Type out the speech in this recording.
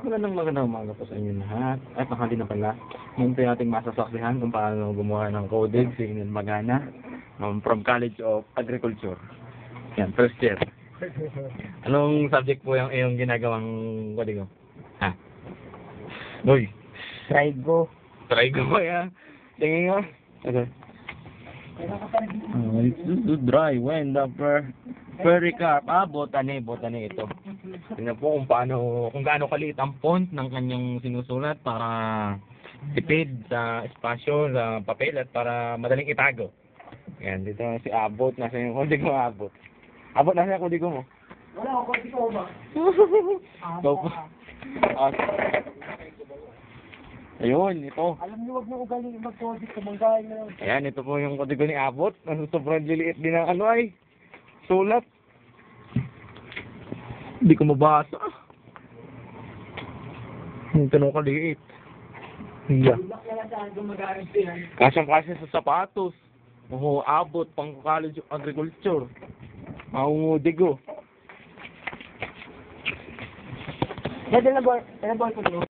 Magandang magandang umaga po sa inyo lahat. At nakali na pala. Munti nating masasaksihan kung paano gumawa ng codex si Inil Magana um, from College of Agriculture. Yan, first year. Anong subject po yung iyong ginagawang kodigo? Ha? Uy, Trigo. try ko ba yan? Tingin nga. Okay. Oh, it's too dry when the per pericarp. Ah, botany, botany ito. Tingnan po kung paano, kung gaano kaliit ang font ng kanyang sinusulat para tipid sa espasyo, sa papel at para madaling itago. Yan, dito si Abot, nasa yung kodigo mo, Abot. Abot, nasa yung kodigo mo? Wala ako, ikaw ba? Go po. Ayun, ito. Alam niyo, wag mo ugali mag-codit, kumanggain na lang. Ayan, ito po yung kodigo ni Abot. Ano, sobrang liliit din ng ano ay. Sulat. Hindi ko mabasa. Yung tanong kaliit. Yeah. Bulak na lang saan gumagamit yan. Kasyang kasya sa sapatos. Oo, abot pang college of agriculture. Maungudigo. Dahil na boy, na boy ko